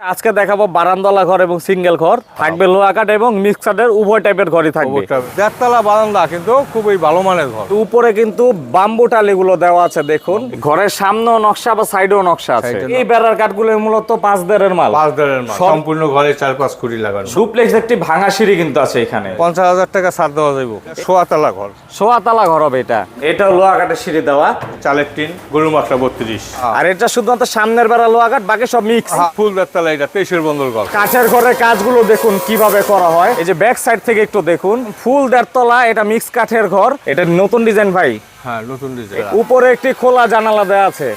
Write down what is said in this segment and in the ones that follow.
আজকে দেখাবো বারান্দলা ঘর এবং সিঙ্গেল ঘর থাকবে লোহা কাঠ এবং মিক্সারের উভয় টাইপের ঘরই থাকবে। দেড়তলা বারান্দা কিন্তু খুবই ভালো মানের ঘর। উপরে কিন্তু বাম্বু টালিগুলো দেওয়া আছে দেখুন। ঘরের সামনেও নকশা বা সাইডেও নকশা আছে। এই বেড়ার কাঠগুলো মূলত পাঁচ দেড়ের মাল। পাঁচ দেড়ের মাল। সম্পূর্ণ ঘরে চার পাঁচ কোটি লাগানো। ডুপ্লেক্স একটি ভাঙা সিঁড়ি কিন্তু আছে এখানে। পঞ্চাশ হাজার টাকা ছাড় দেওয়া যাইব। সোয়াতলা ঘর। সোয়াতলা ঘর হবে এটা। এটা লোহা কাঠের সিঁড়ি দেওয়া। চালের টিন গরু মাত্রা বত্রিশ। আর এটা শুধুমাত্র সামনের বেড়া লোহা কাঠ বাকি সব মিক্স ফুল দেড়তলা এটা তেইশের বন্দর ঘর কাঠের ঘরের কাজগুলো দেখুন কীভাবে করা হয়। এই যে ব্যাক সাইড থেকে একটু দেখুন ফুল দেড়তলা এটা মিক্স কাঠের ঘর। এটা নতুন ডিজাইন ভাই। হ্যাঁ নতুন ডিজাইন উপরে একটি খোলা জানালা দেওয়া আছে।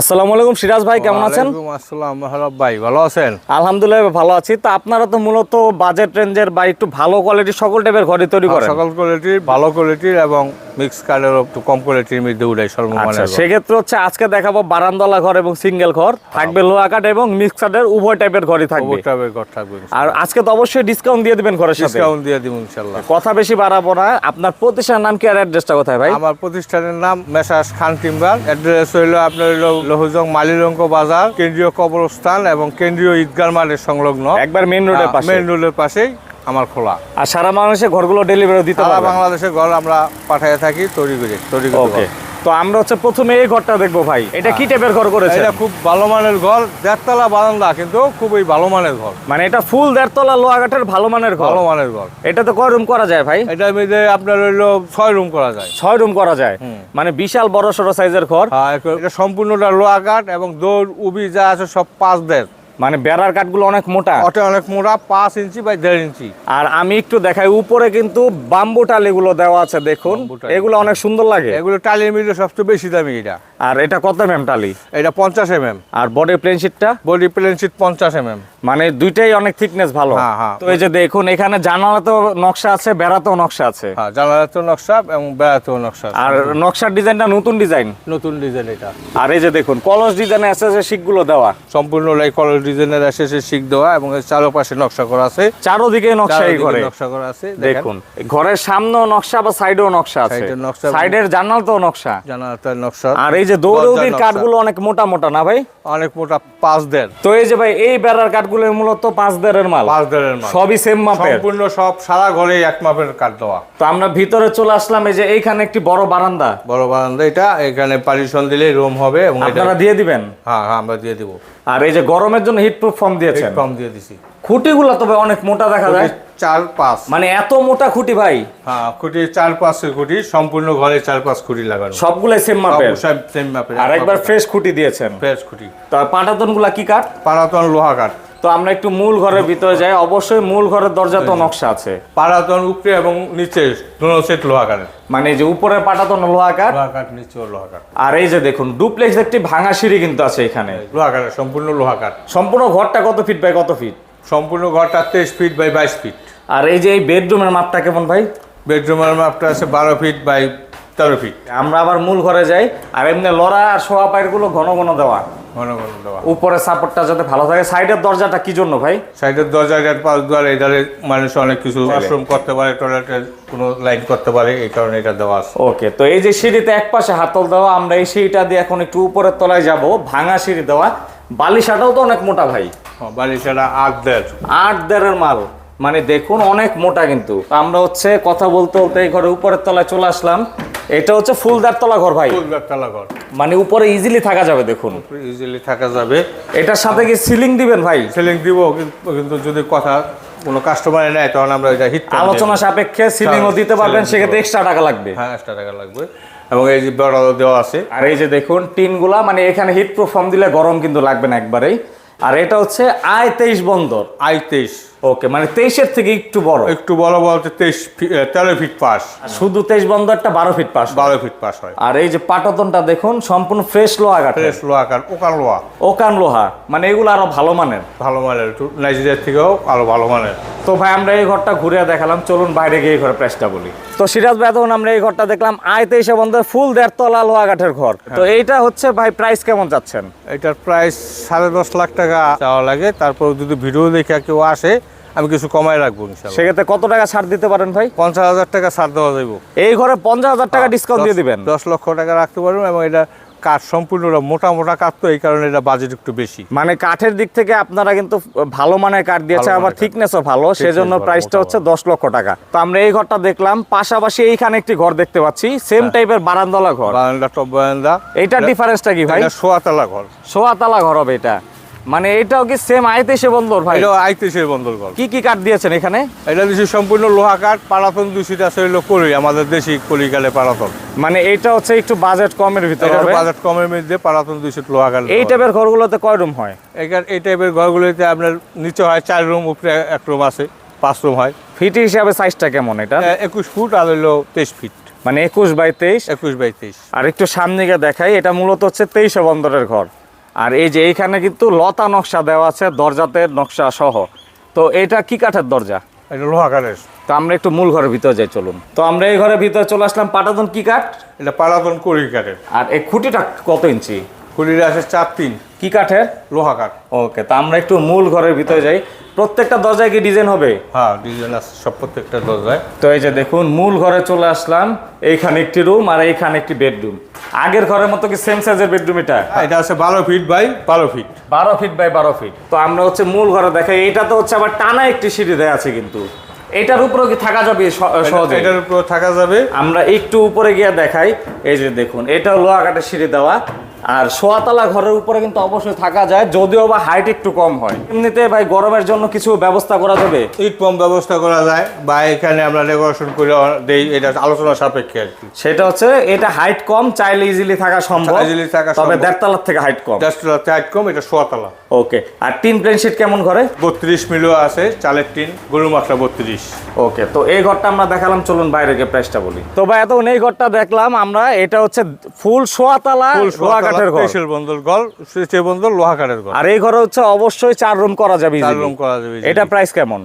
আসসালামু আলাইকুম সিরাজ ভাই কেমন আছেন? আসসালাম ভাই ভালো আছেন? আলহামদুলিল্লাহ ভালো আছি। তো আপনারা তো মূলত বাজেট রেঞ্জের বা একটু ভালো কোয়ালিটির সকল টাইপের ঘরে তৈরি করেন? সকল কোয়ালিটির ভালো কোয়ালিটির এবং মিক্স কালার একটু কম কোয়ালিটির মধ্যে আচ্ছা সর্বমানের সেক্ষেত্রে হচ্ছে আজকে দেখাবো বারান্দলা ঘর এবং সিঙ্গেল ঘর। থাকবে লোহা কাঠ এবং মিক্স মিক্সারের উভয় টাইপের ঘরই থাকবে। ওভারটাপের ঘর থাকবে আর আজকে তো অবশ্যই ডিসকাউন্ট দিয়ে দিবেন ঘরের সাথে। ডিসকাউন্ট দিয়ে দিব ইনশাল্লাহ। কথা বেশি বাড়াবো না। আপনার প্রতিষ্ঠানের নাম কি আর অ্যাড্রেসটা কোথায় ভাই? আমার প্রতিষ্ঠানের নাম মেসাস খান টিম্বার। অ্যাড্রেস হইল আপনার হইল লহুজং মালিরঙ্গ বাজার কেন্দ্রীয় কবরস্থান এবং কেন্দ্রীয় ঈদগার মাঠের সংলগ্ন। একবার মেন রোডের পাশে। মেন রোডের পাশেই আমার খোলা। আর সারা বাংলাদেশে ঘরগুলো ডেলিভারি দিতে সারা বাংলাদেশে বাংলাদেশের ঘর আমরা পাঠিয়ে থাকি তৈরি করে তৈরি পারি। তো আমরা হচ্ছে প্রথমে এই ঘরটা দেখব ভাই। এটা কি টাইপের ঘর করেছে এটা খুব ভালো মানের ঘর দেড়তলা বারান্দা কিন্তু খুবই ভালো মানের ঘর। মানে এটা ফুল দেড়তলা লোহা কাঠের ভালো মানের ঘর? ভালো মানের ঘর। এটা তো কয় রুম করা যায় ভাই? এটা মধ্যে আপনার হইল ছয় রুম করা যায়। ছয় রুম করা যায়। মানে বিশাল বড় সড়ো সাইজের ঘর। হ্যাঁ এটা সম্পূর্ণটা লোহা কাঠ এবং দৌড় উবি যা আছে সব পাঁচ দেড়। মানে বেড়ার কাঠগুলো অনেক মোটা। ওটা অনেক মোটা পাঁচ ইঞ্চি বা দেড় ইঞ্চি। আর আমি একটু দেখাই উপরে কিন্তু বাম্বু টালিগুলো দেওয়া আছে দেখুন। এগুলো অনেক সুন্দর লাগে। এগুলো টালির মিলে সবচেয়ে বেশি দামি এটা। আর এটা কত এম টালি? এটা পঞ্চাশ এম এম আর body plain শিটটা body plain sheet পঞ্চাশ এম এম মানে দুইটাই অনেক থিকনেস ভালো। হ্যাঁ, হ্যাঁ। তো এই যে দেখুন এখানে জানালাতেও নকশা আছে বেড়াতেও নকশা আছে। হ্যাঁ জানালাতেও নকশা এবং বেড়াতেও নকশা আর নকশার ডিজাইনটা নতুন ডিজাইন? নতুন ডিজাইন এটা। আর এই যে দেখুন কলস ডিজাইনে আছে যে শিকগুলো দেওয়া। সম্পূর্ণ লাইক কলার ডিজাইনের আসে সে শিখ দেওয়া এবং এর চারপাশে নকশা করা আছে। চারোদিকে নকশা এই ঘরে। নকশা করা আছে দেখুন। ঘরের সামনেও নকশা বা সাইডেও নকশা আছে। সাইডের জানালাতেও নকশা। জানালাতের নকশা। আর এই যে দৌড়ৌদির দরজার নকশা। কাঠগুলো অনেক মোটা মোটা না ভাই? অনেক মোটা পাঁচ দেড়। তো এই যে ভাই এই বেড়ার কাঠগুলো মূলত পাঁচ দেড়ের মাল। পাঁচ দেড়ের মাল। সবই সেম মাপের। সম্পূর্ণ সব সারা ঘরে এক মাপের কাঠ দেওয়া। তো আমরা ভিতরে চলে আসলাম এই যে এইখানে একটি বড় বারান্দা। বড় বারান্দা এটা এখানে পারিশন দিলেই রুম হবে এবং আপনারা দিয়ে দিবেন? হ্যাঁ হ্যাঁ আমরা দিয়ে দিব। আর এই যে গরমের জন্য হিট প্রুফ ফর্ম দিয়েছেন। কম দিয়ে দিছি। খুঁটিগুলো তবে অনেক মোটা দেখা যায়। চার পাঁচ মানে এত মোটা খুঁটি ভাই। হ্যাঁ খুঁটি চার পাঁচ খুঁটি সম্পূর্ণ ঘরে চার পাঁচ খুঁটি লাগানো। সবগুলাই সেম মাপের। সব সেম মাপের। আর একবার ফ্রেশ খুঁটি দিয়েছেন। ফ্রেশ খুঁটি। তো পাটাতনগুলা কি কাঠ? পারাতন লোহা কাঠ। তো আমরা একটু মূল ঘরের ভিতরে যাই। অবশ্যই মূল ঘরের দরজা তো নকশা আছে। পারাতন উপরে এবং নিচে দুটো সেট লোহা কাঠের মানে এই যে উপরে পাটাতন লোহা কাঠ। লোহা কাঠ নিচেও লোহা কাঠ। আর এই যে দেখুন ডুপ্লেক্স একটি ভাঙা সিঁড়ি কিন্তু আছে এখানে। লোহা কাঠের সম্পূর্ণ লোহা কাঠ। সম্পূর্ণ ঘরটা কত ফিট বাই কত ফিট সম্পূর্ণ ঘরটা তেইশ ফিট বাই বাইশ ফিট আর এই যে এই বেডরুমের মাপটা কেমন ভাই? বেডরুমের মাপটা আছে বারো ফিট বাই তেরো ফিট আমরা আবার মূল ঘরে যাই আর এমনি লড়া আর শোয়া পায়েরগুলো ঘন ঘন দেওয়া। ঘন ঘন দেওয়া। উপরে সাপোর্টটা যাতে ভালো থাকে। সাইডের দরজাটা কি জন্য ভাই? সাইডের দরজা গেট পাঁচ দুয়ার এধারে মানুষ অনেক কিছু ওয়াশরুম করতে পারে টয়লেটের কোনো লাইন করতে পারে এই কারণে এটা দেওয়া আছে। ওকে তো এই যে সিঁড়িতে এক পাশে হাতল দেওয়া আমরা এই সিঁড়িটা দিয়ে এখন একটু উপরের তলায় যাব। ভাঙা সিঁড়ি দেওয়া। বালিশাটাও তো অনেক মোটা ভাই। বালিশাটা আট দেড়। আট দেড়ের মাল। মানে দেখুন অনেক মোটা কিন্তু। আমরা হচ্ছে কথা বলতে বলতে এই ঘরে উপরের তলায় চলে আসলাম। এটা হচ্ছে ফুলদার তলা ঘর ভাই। ফুলদার তলা ঘর। মানে উপরে ইজিলি থাকা যাবে দেখুন। ইজিলি থাকা যাবে। এটার সাথে কি সিলিং দিবেন ভাই? সিলিং দিব কিন্তু যদি কথা কোনো কাস্টমারে নেয় তখন আমরা ওইটা হিট আলোচনা সাপেক্ষে সিলিংও দিতে পারবেন সেক্ষেত্রে এক্সট্রা টাকা লাগবে। হ্যাঁ এক্সট্রা টাকা লাগবে। এবং এই যে বড় দেওয়া আছে। আর এই যে দেখুন টিনগুলা মানে এখানে হিট প্রুফ দিলে গরম কিন্তু লাগবে না একবারেই। আর এটা হচ্ছে আই তেইশ বন্দর। আই তেইশ ওকে মানে তেইশের থেকে একটু বড়। একটু বড় বলতে তেইশ তেরো ফিট পাস শুধু তেইশ বন্দরটা বারো ফিট পাস বারো ফিট পাস হয়। আর এই যে পাটতনটা দেখুন সম্পূর্ণ ফ্রেশ লোহা কাঠ ফ্রেশ লোহা কাঠ ওকান লোহা। ওকান লোহা। মানে এগুলো আরও ভালো মানের। ভালো মানের একটু নাইজেরিয়ার থেকেও আরও ভালো মানের। তো ভাই আমরা এই ঘরটা ঘুরে দেখালাম। চলুন বাইরে গিয়ে এই ঘরের প্রাইসটা বলি। তো সিরাজ ভাই তখন আমরা এই ঘরটা দেখলাম আয় তেইশে বন্ধ ফুল দেড়তলা লোহা কাঠের ঘর। তো এইটা হচ্ছে ভাই প্রাইস কেমন যাচ্ছেন? এটার প্রাইস সাড়ে দশ লাখ টাকা চাওয়া লাগে। তারপর যদি ভিডিও দেখে কেউ আসে আমি কিছু কমায় রাখব সেক্ষেত্রে কত টাকা ছাড় দিতে পারেন ভাই? পঞ্চাশ হাজার টাকা ছাড় দেওয়া যাব এই ঘরে পঞ্চাশ হাজার টাকা ডিসকাউন্ট দিয়ে দিবেন। দশ লক্ষ টাকা রাখতে পারবেন এবং এটা কাঠ সম্পূর্ণ মোটা মোটা কাঠ তো এই কারণে এটা বাজেট একটু বেশি। মানে কাঠের দিক থেকে আপনারা কিন্তু ভালো মানের কাঠ দিয়েছে আবার। থিকনেসও ভালো সেজন্য প্রাইসটা হচ্ছে দশ লক্ষ টাকা। তো আমরা এই ঘরটা দেখলাম পাশাপাশি এইখানে একটি ঘর দেখতে পাচ্ছি হ্যাঁ। সেম টাইপের বারান্দালা ঘর। বারান্দা টপ বারান্দা। এটা ডিফারেন্সটা কি ভাই? সোয়াতলা ঘর। সোয়াতলা ঘর হবে এটা। মানে এটাও কি সেম আইতে সে বন্দর ভাই? এটা আইতেছের বন্দর ঘর। কি কি কাঠ দিয়েছেন এখানে? এটা দিচ্ছি সম্পূর্ণ লোহা কাঠ পালাতন দূষিত আছে হইল করি আমাদের দেশি কলিকালে পালাতন মানে এটা হচ্ছে একটু বাজেট কমের ভিতরে হবে? বাজেট কমের মধ্যে পালাতন দূষিত লোহা কাঠ এই টাইপের ঘরগুলোতে কয় রুম হয়? এখানে এই টাইপের ঘরগুলিতে আপনার নিচে হয় চার রুম উপরে এক রুম আছে পাঁচ রুম হয়। ফিট হিসাবে সাইজটা কেমন এটা একুশ ফুট আর হইল তেইশ ফিট মানে একুশ বাই তেইশ? একুশ বাই তেইশ। আর একটু সামনে গিয়ে দেখাই এটা মূলত হচ্ছে তেইশে বন্দরের ঘর। আর এই যে এইখানে কিন্তু লতা নকশা দেওয়া আছে দরজাতে নকশা সহ। তো এটা কি কাঠের দরজা? এটা লোহা কাঠের। তো আমরা একটু মূল ঘরের ভিতরে যাই চলুন। তো আমরা এই ঘরের ভিতরে চলে আসলাম পাটাতন কি কাঠ? এটা পালাতন কুড়ি কাঠের। আর এই খুঁটিটা কত ইঞ্চি? খুলির আছে চার তিন। কি কাঠের? লোহা কাঠ। ওকে তো আমরা একটু মূল ঘরের ভিতরে যাই। প্রত্যেকটা দরজায় কি ডিজাইন হবে? হ্যাঁ ডিজাইন আছে সব প্রত্যেকটা দরজায়। তো এই যে দেখুন মূল ঘরে চলে আসলাম। এইখানে একটি রুম আর এইখানে একটি বেডরুম আগের ঘরের মতো কি সেম সাইজের বেডরুম এটা? এটা আছে বারো ফিট বাই বারো ফিট বারো ফিট বাই বারো ফিট তো আমরা হচ্ছে মূল ঘরে দেখাই। এটা তো হচ্ছে আবার টানা একটি সিঁড়ি দেওয়া আছে কিন্তু। এটার উপরেও কি থাকা যাবে সহজে? এটার উপর থাকা যাবে। আমরা একটু উপরে গিয়ে দেখাই। এই যে দেখুন এটা লোহা কাঠের সিঁড়ি দেওয়া। আর সোয়াতলা ঘরের উপরে কিন্তু অবশ্যই থাকা যায় যদিও বা হাইট একটু কম হয়। এমনিতে ভাই গরমের জন্য কিছু ব্যবস্থা করা যাবে? ইট পাম্প ব্যবস্থা করা যায় বা এখানে আমরা ডেকোরেশন করে দেই এটা আলোচনা সাপেক্ষে আর কি। সেটা হচ্ছে এটা হাইট কম চাইলে ইজিলি থাকা সম্ভব Easily থাকা তবে সম্ভব। দেড়তলার থেকে হাইট কম। জাস্ট চাইট কম এটা সোয়াতলা ওকে আর টিন প্লেন শিট কেমন ঘরে? বত্রিশ মিলো আছে চালের টিন গরুর মাত্রা বত্রিশ। ওকে তো এই ঘরটা আমরা দেখালাম চলুন বাইরে গিয়ে প্রাইসটা বলি। তো ভাই এত এই ঘরটা দেখলাম আমরা এটা হচ্ছে ফুল সোয়াতলা লোহা কাঠের ঘর। স্পেশাল বন্ধল ঘর সে বন্ধল লোহা কাঠের ঘর। আর এই ঘরে হচ্ছে অবশ্যই চার রুম করা যাবে চার রুম করা যাবে এটা প্রাইস কেমন?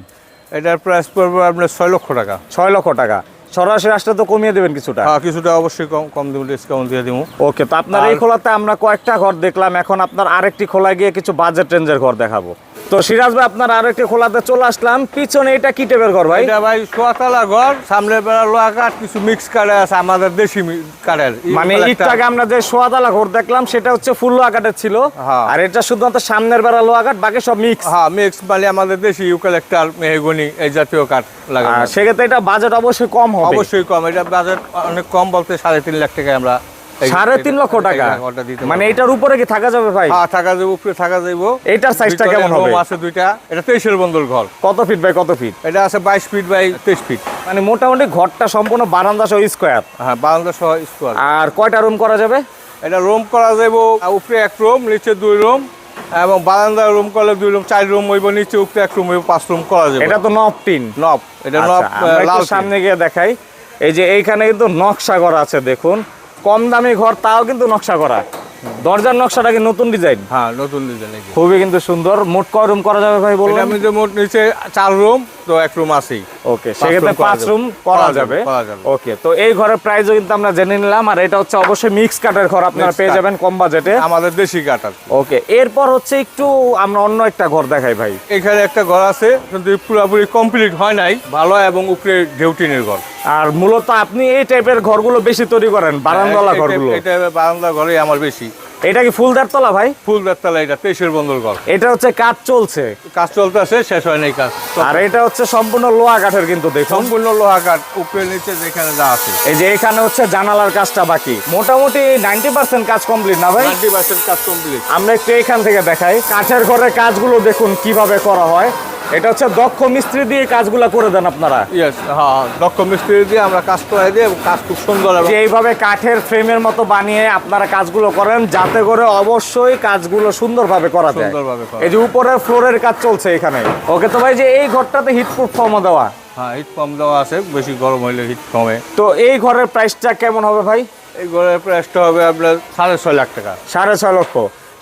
এটার প্রাইস পড়বে আপনার ছয় লক্ষ টাকা। ছয় লক্ষ টাকা। সরাসরি আসলে তো কমিয়ে দেবেন কিছুটা। হ্যাঁ কিছুটা অবশ্যই কম কম দেবো ডিসকাউন্ট দিয়ে দিব। ওকে তো আপনার এই খোলাতে আমরা কয়েকটা ঘর দেখলাম। এখন আপনার আরেকটি খোলা গিয়ে কিছু বাজেট রেঞ্জের ঘর দেখাবো। তো সিরাজ ভাই আপনার আরেকটি খোলাতে চলে আসলাম। পিছনে এটা কি টেপের ঘর ভাই? এটা ভাই সোয়াতলা ঘর সামনে বেড়া লোহা কাঠ কিছু মিক্স কাঠে আছে আমাদের দেশি কাঠের। মানে একটু আমরা যে সোয়াদালা ঘর দেখলাম সেটা হচ্ছে ফুল লোহা কাঠের ছিল। হ্যাঁ। আর এটা শুধুমাত্র সামনের বেড়া লোহা কাঠ বাকি সব মিক্স হ্যাঁ মিক্স মানে আমাদের দেশি ইউক্যালেক্টার মেহগনি এই জাতীয় কাঠ লাগানো। সেক্ষেত্রে এটা বাজেট অবশ্যই কম হবে। অবশ্যই কম এটা বাজেট অনেক কম বলতে সাড়ে তিন লাখ টাকায় আমরা সাড়ে তিন লক্ষ টাকা। মানে। এটার উপরে কি থাকা যাবে ভাই? হ্যাঁ থাকা যাবে উপরে থাকা যাইব। এইটার সাইজটা কেমন হবে? আছে দুইটা। এটা তেইশের ঘর। কত ফিট বাই কত ফিট এটা আছে বাইশ ফিট বাই তেইশ ফিট মানে মোটামুটি ঘরটা সম্পূর্ণ বারান্দা সহ স্কোয়ার হ্যাঁ বারান্দা সহ স্কোয়ার আর কয়টা রুম করা যাবে? এটা রুম করা যাইব উপরে এক রুম নিচে দুই রুম এবং বারান্দা রুম করলে দুই রুম চার রুম হইব নিচে উপরে এক রুম হইব পাঁচ রুম করা যাবে এটা তো নব টিন নব এটা আচ্ছা, নব লাল সামনে গিয়ে দেখাই। এই যে এইখানে কিন্তু নকশা করা আছে দেখুন। কম দামি ঘর তাও কিন্তু নকশা করা। দরজার নকশাটা কি নতুন ডিজাইন? হ্যাঁ নতুন ডিজাইন খুবই কিন্তু সুন্দর। মোট কয় রুম করা যাবে ভাই বলুন? আমি যে মোট নিচে চার রুম তো এক রুম আছেই। ওকে সেক্ষেত্রে পাঁচ রুম করা যাবে। ওকে তো এই ঘরের প্রাইসও কিন্তু আমরা জেনে নিলাম আর এটা হচ্ছে অবশ্যই মিক্স কাঠের ঘর আপনারা পেয়ে যাবেন কম বাজেটে আমাদের দেশি কাঠ ওকে এরপর হচ্ছে একটু আমরা অন্য একটা ঘর দেখাই ভাই। এখানে একটা ঘর আছে কিন্তু পুরোপুরি কমপ্লিট হয় নাই ভালো এবং উপরে ঢেউটিনের ঘর। আর মূলত আপনি এই টাইপের ঘরগুলো বেশি তৈরি করেন বারান্দলা এটা- ঘরগুলো। এটা বারান্দা ঘরে আমার বেশি। এটা কি ফুলদার তলা ভাই? ফুল বেতলা এটা তেইশের বন্দর ঘর এটা হচ্ছে কাজ চলছে। কাজ চলতেছে শেষ হয় নাই কাজ। আর এটা হচ্ছে সম্পূর্ণ লোহা কাঠের কিন্তু দেখুন। সম্পূর্ণ লোহা কাঠ উপরে নিচে যেখানে যা আছে। এই যে এখানে হচ্ছে জানালার কাজটা বাকি। মোটামুটি নাইনটি পার্সেন্ট কাজ কমপ্লিট না ভাই? নাইনটি পার্সেন্ট কাজ কমপ্লিট আমরা একটু এখান থেকে দেখাই। কাঠের ঘরের কাজগুলো দেখুন কীভাবে করা হয়। এটা হচ্ছে দক্ষ মিস্ত্রি দিয়ে কাজগুলো করে দেন আপনারা। ইয়েস হ্যাঁ দক্ষ মিস্ত্রি দিয়ে আমরা কাজ করাই দিই এবং কাজ খুব সুন্দর যে এইভাবে কাঠের ফ্রেমের মতো বানিয়ে আপনারা কাজগুলো করেন যাতে করে অবশ্যই কাজগুলো সুন্দরভাবে করা যায়। সুন্দরভাবে করা এই যে উপরে ফ্লোরের কাজ চলছে এখানে। ওকে তো ভাই যে এই ঘরটাতে হিট প্রুফ ফর্মও দেওয়া? হ্যাঁ হিট কম দেওয়া আছে বেশি গরম হইলে হিট কমে তো এই ঘরের প্রাইসটা কেমন হবে ভাই? এই ঘরের প্রাইসটা হবে আপনার সাড়ে ছয় লাখ টাকা। সাড়ে ছয় লক্ষ।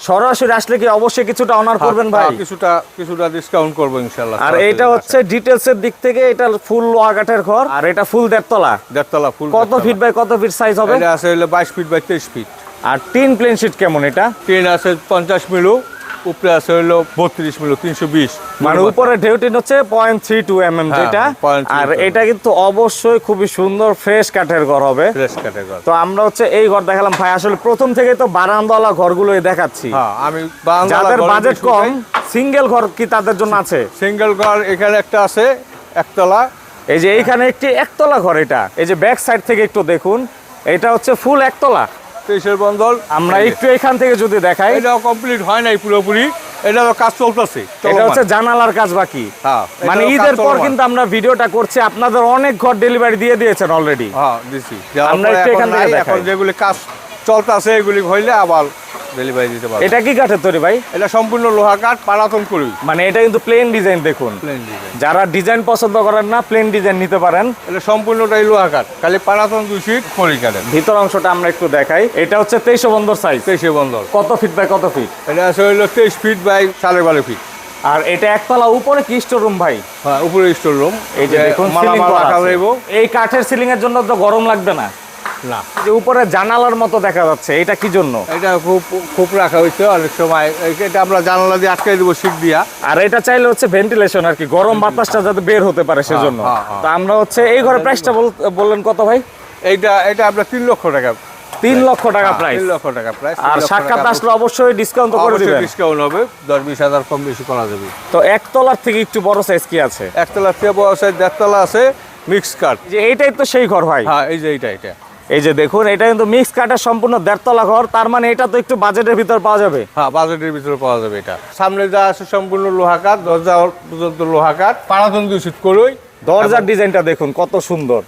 সরাসরি আসলে কি অবশ্যই কিছুটা অনার করবেন ভাই? হ্যাঁ, কিছুটা কিছুটা ডিসকাউন্ট করব ইনশাল্লাহ আর এটা হচ্ছে ডিটেলস এর দিক থেকে এটা ফুল ওয়াগাটের ঘর আর এটা ফুল দেড়তলা। দেড়তলা ফুল কত ফিট বাই কত ফিট সাইজ হবে? এটা আছে হলো বাইশ ফিট বাই তেইশ ফিট আর টিন প্লেন শিট কেমন এটা? টিন আছে পঞ্চাশ মিলু। উপরে আছে হইল বত্রিশ মিলো তিনশো বিশ। মানে উপরে ঢেউটিন হচ্ছে point three two M M যেটা। আর এটা কিন্তু অবশ্যই খুবই সুন্দর ফ্রেশ কাঠের ঘর হবে। ফ্রেশ ক্যাটাগরি তো আমরা হচ্ছে এই ঘর দেখালাম। ভাই আসলে প্রথম থেকে তো বারান্দাওয়ালা ঘরগুলোই দেখাচ্ছি। হ্যাঁ আমি যাদের বাজেট কম সিঙ্গেল ঘর কি তাদের জন্য আছে? সিঙ্গেল ঘর এখানে একটা আছে একতলা। এই যে এইখানে একটি একতলা ঘর এটা। এই যে ব্যাক সাইড থেকে একটু দেখুন এটা হচ্ছে ফুল একতলা। তেইশের বন্দর আমরা একটু এখান থেকে যদি দেখাই। এটা কমপ্লিট হয় নাই পুরোপুরি এটা কাজ চলতেছে এটা হচ্ছে জানালার কাজ বাকি। হ্যাঁ, মানে ঈদের পর কিন্তু আমরা ভিডিওটা করছি আপনাদের অনেক ঘর ডেলিভারি দিয়ে দিয়েছেন অলরেডি হ্যাঁ দিছি। আমরা একটু এখান থেকে দেখাই। এখন যেগুলি কাজ চলতেছে এগুলি হইলে আবার ডেলিভারি দিতে পারব। এটা কি কাঠের তৈরি ভাই? এটা সম্পূর্ণ লোহা কাঠ পারাতন করি। মানে এটা কিন্তু প্লেন ডিজাইন দেখুন। প্লেন ডিজাইন যারা ডিজাইন পছন্দ করেন না প্লেন ডিজাইন নিতে পারেন। এটা সম্পূর্ণটাই লোহা কাঠ খালি পারাতন দুই ফিট খড়ি কাঠের। ভিতর অংশটা আমরা একটু দেখাই। এটা হচ্ছে তেইশো বন্দর সাইজ তেইশে বন্দর। কত ফিট বাই কত ফিট এটা আছে হইল তেইশ ফিট বাই সাড়ে বারো ফিট আর এটা একতলা উপরে কি স্টোর রুম ভাই? হ্যাঁ উপরে স্টোর রুম এই যে দেখুন রাখা এই কাঠের সিলিং এর জন্য তো গরম লাগবে না। না। যে উপরে জানালার মতো দেখা যাচ্ছে এটা কি জন্য? এটা খুব খুব রাখা হয়েছে অনেক সময়। এটা আমরা জানালা দিয়ে আটকে দেবো শিক দিয়া। আর এটা চাইলে হচ্ছে ভেন্টিলেশন আর কি গরম বাতাসটা যাতে বের হতে পারে সেজন্য। হ্যাঁ, হ্যাঁ। তো আমরা হচ্ছে এই ঘরের প্রাইসটা বললেন কত ভাই? এইটা এটা আপনার তিন লক্ষ টাকা তিন লক্ষ টাকা প্রাইস তিন লক্ষ টাকা প্রাইস আর সাক্ষাৎ আসলে অবশ্যই ডিসকাউন্ট করে দিবেন। ডিসকাউন্ট হবে দশ বিশ হাজার কম বেশি করা যাবে। তো একতলার থেকে একটু বড় সাইজ কি আছে? একতলা থেকে বড় আছে দেড়তলা আছে মিক্স কাঠ যে এইটাই তো সেই ঘর হয় হ্যাঁ এই যে এইটা এটা এই যে দেখুন এটা কিন্তু মিক্স কাঠের সম্পূর্ণ দেড়তলা ঘর তার মানে এটা তো একটু বাজেটের ভিতর পাওয়া যাবে। হ্যাঁ বাজেটের ভিতরে পাওয়া যাবে এটা। সামনে যা আছে সম্পূর্ণ লোহা কাঠ দরজা পর্যন্ত লোহা কাঠ। পাড়াতন সিট করই দরজার ডিজাইনটা দেখুন কত সুন্দর।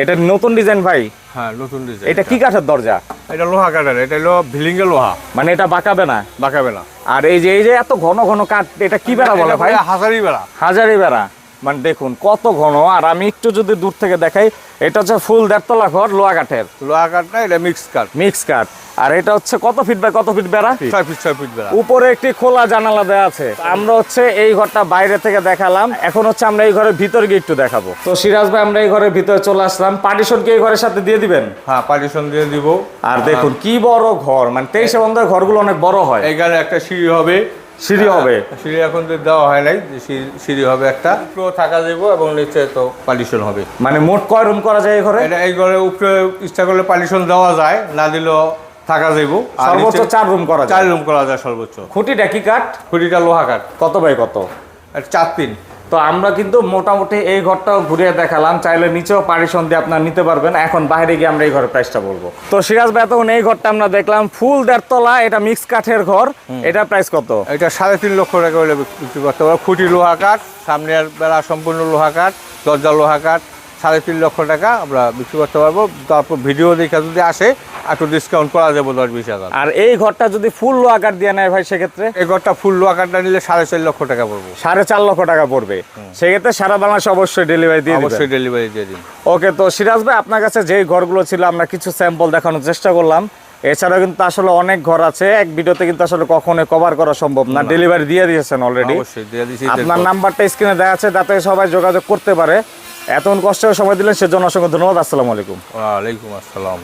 এটা নতুন ডিজাইন ভাই। হ্যাঁ নতুন ডিজাইন এটা কি কাঠের দরজা? এটা লোহা কাঠের এটা হলো ভিলিঙ্গে লোহা। মানে এটা বাঁকাবে না? বাঁকাবে না। আর এই যে এই যে এত ঘন ঘন কাঠ এটা কি বেড়া বলে ভাই? হাজারি বেড়া। হাজারি বেড়া। মানে দেখুন কত ঘন। আর আমি একটু যদি দূর থেকে দেখাই এটা হচ্ছে ফুল দেড়তলা ঘর লোয়া কাঠের। লোহা কাঠ না এটা মিক্স কাঠ। মিক্স কাঠ। আর এটা হচ্ছে কত ফিট বাই কত ফিট বেড়া? ছয় ফিট ছয় ফিট বেড়া। উপরে একটি খোলা জানালা দেওয়া আছে। আমরা হচ্ছে এই ঘরটা বাইরে থেকে দেখালাম। এখন হচ্ছে আমরা এই ঘরের ভিতর গিয়ে একটু দেখাবো। তো সিরাজ ভাই আমরা এই ঘরের ভিতরে চলে আসলাম। পার্টিশন কি এই ঘরের সাথে দিয়ে দিবেন? হ্যাঁ পার্টিশন দিয়ে দিব। আর দেখুন কি বড় ঘর। মানে তেইশে বন্ধের ঘরগুলো অনেক বড় হয়। এখানে একটা সিঁড়ি হবে। সিঁড়ি হবে। সিঁড়ি এখন তো দেওয়া হয় নাই যে সিঁড়ি- হবে একটা। উপরেও থাকা যাব এবং নিচে তো পালিশন হবে। মানে মোট কয় রুম করা যায় এই ঘরে? এটা এই ঘরে উপরে ইচ্ছা করলে পালিশন দেওয়া যায় না দিলেও থাকা যাইব। সর্বোচ্চ চার রুম করা চার রুম করা যায় সর্বোচ্চ। খুঁটিটা কি কাঠ? খুঁটিটা লোহা কাঠ। কত বাই কত? চার তিন। তো আমরা কিন্তু মোটামুটি এই ঘরটাও ঘুরিয়ে দেখালাম। চাইলে নিচেও পারিশন দিয়ে আপনার নিতে পারবেন। এখন বাইরে গিয়ে আমরা এই ঘরের প্রাইসটা বলব। তো সিরাজ ভাই তখন এই ঘরটা আমরা দেখলাম। ফুল দেড়তলা এটা মিক্স কাঠের ঘর। এটা প্রাইস কত? এটা সাড়ে তিন লক্ষ টাকা হলে বিক্রি করতে পারব খুঁটি লোহা কাঠ সামনের বেলা সম্পূর্ণ লোহা কাঠ দরজা লোহা কাঠ। সাড়ে তিন লক্ষ টাকা আমরা বিক্রি করতে পারব। তারপর ভিডিও দেখে যদি আসে একটু ডিসকাউন্ট করা যাব দশ বিশ হাজার। আর এই ঘরটা যদি ফুল লোয়া কাঠ দিয়ে নেয় ভাই সেক্ষেত্রে? এই ঘরটা ফুল লোহা কাঠটা নিলে সাড়ে চার লক্ষ টাকা পড়ব। সাড়ে চার লক্ষ টাকা পড়বে। সেক্ষেত্রে সারা বাংলাদেশে অবশ্যই ডেলিভারি দিয়ে অবশ্যই ডেলিভারি দিয়ে দিন। ওকে তো সিরাজ ভাই আপনার কাছে যেই ঘরগুলো ছিল আমরা কিছু স্যাম্পল দেখানোর চেষ্টা করলাম। এছাড়াও কিন্তু আসলে অনেক ঘর আছে। এক ভিডিওতে কিন্তু আসলে কখনোই কভার করা সম্ভব না। ডেলিভারি দিয়ে দিয়েছেন অলরেডি আপনার নাম্বারটা স্ক্রিনে দেওয়া আছে যাতে সবাই যোগাযোগ করতে পারে। এতক্ষণ কষ্ট সময় দিলেন সেজন্য অসংখ্য ধন্যবাদ। আসসালামু আলাইকুম। ওয়ালাইকুম আসসালাম।